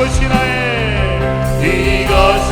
것이나에 네가